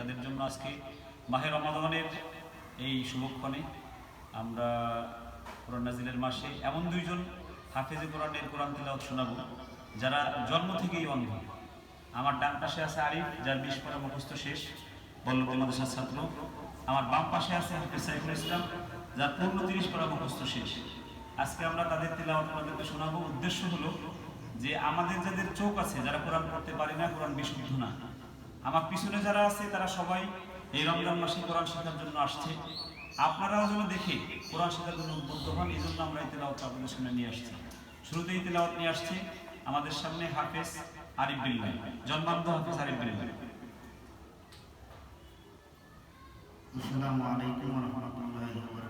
তাদের জন্য আজকে মাহে রমাদানের এই শুভক্ষণে আমরা কোরআন নাজিলের মাসে এমন দুইজন হাফেজে কোরআনের কোরআন তেলাওয়াত শোনাবো, যারা জন্ম থেকেই অন্ধ। আমার ডান পাশে আছে আরিফ, যার বিশ পড়া মুখস্থ শেষ। বল্লভ মাদ্রাসার ছাত্র। আমার বাম পাশে আছে হাফেজ সাইফুল ইসলাম, যার পূর্ণ তিরিশ পড়া মুখস্থ শেষ। আজকে আমরা তাদের তেলাওয়াত আপনাদেরকে শোনাবো। উদ্দেশ্য হলো যে আমাদের যাদের চোখ আছে, যারা কোরআন পড়তে পারি না, কোরআন বিশুদ্ধ না। আমার পিছনে যারা আছে, তারা সবাই এই রমজান মাসে কোরআন শেখার জন্য আসছে। আপনারাও যেন দেখে কোরআন শেখার জন্য উদ্বুদ্ধ হন এই জন্য আমরা এই তেলাওয়াত আপনাদের সামনে নিয়ে আসছি। শুরুতে এই তেলাওয়াত নিয়ে আসছি আমাদের সামনে হাফেজ আরিফ বিল্লাই জন্মান্ত হাফেজ আরিফ বিল্লাই আসসালামু আলাইকুম ওয়া রাহমাতুল্লাহি ওয়া বারাকাতুহু।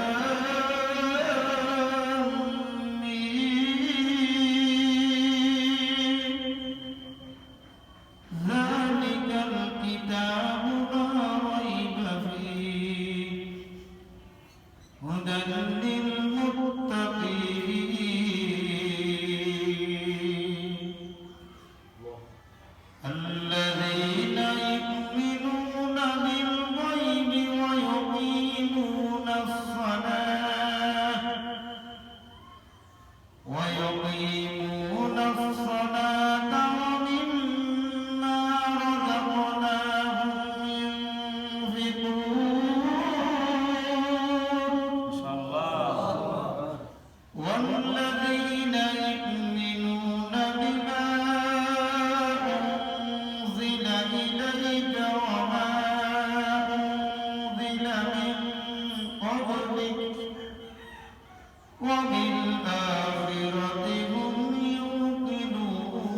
من قبلك وبالآخرة هم يوقنون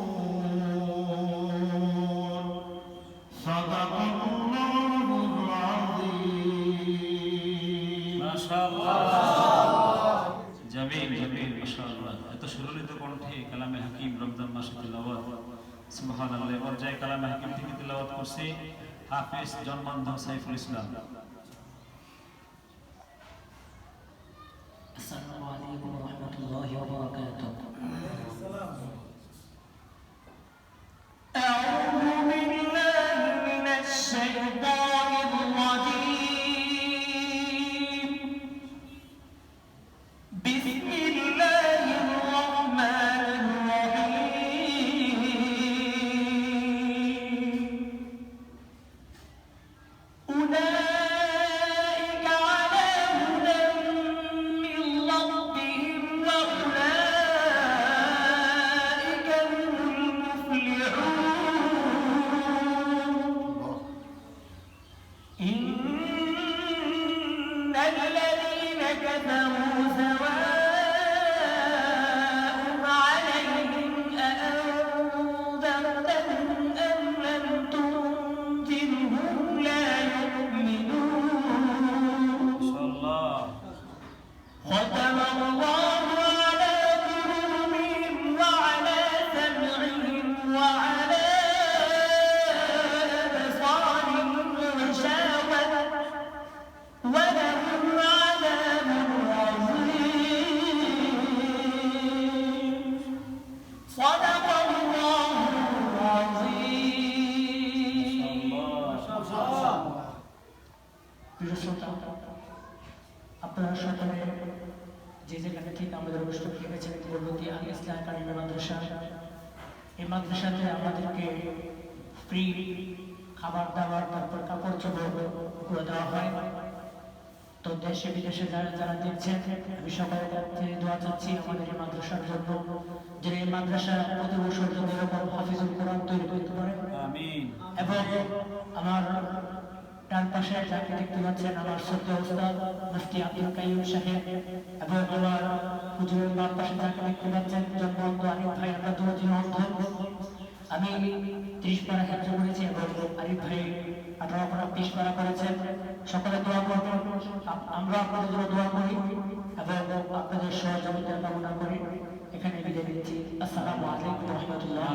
صدق الله العظيم মাশাআল্লাহ জামিল জামিল মাশাআল্লাহ এত সুললিত কণ্ঠে কালামে হাকিম রমজান মাসে তেলাওয়াত সুবহানাল্লাহ পর্যায়ে কালামে হাকিম থেকে তেলাওয়াত করছে হাফেজ জন্মান্ধ সাইফুল ইসলাম الذين আপনারা সকলে যে যেখানে থেকে আমাদের অনুষ্ঠান দেখেছেন পূর্বতী আল ইসলাম একাডেমি মাদ্রাসা। এই মাদ্রাসাতে আমাদেরকে ফ্রি খাবার দাবার তারপর কাপড় চোপড় করে দেওয়া হয়। তো দেশে বিদেশে যারা যারা দেখছেন আমি সকলের কাছে দোয়া চাচ্ছি আমাদের এই মাদ্রাসার জন্য যে এই মাদ্রাসা প্রতি বছর যদি এরকম হাফিজুল কোরআন তৈরি করতে পারে। এবং আমার ডান পাশে যাকে দেখতে পাচ্ছেন আমার সত্য উস্তাদ মুফতি আব্দুল কাইম সাহেব এবং আমার হুজুরের বাম পাশে যাকে দেখতে পাচ্ছেন জন্মবন্ধ আরিফ ভাই, আমরা দুজন অন্ধ আমি ত্রিশ পারা ক্ষেত্র করেছি এবং আরিফ ভাই আঠারো পারা বিশ পারা করেছেন। সকলে দোয়া করবেন। আম- আমরা আপনাদের জন্য দোয়া করি এবং আপনাদের সহযোগিতা কামনা করি। এখানে বিদায় দিচ্ছি আসসালামু আলাইকুম রহমতুল্লাহ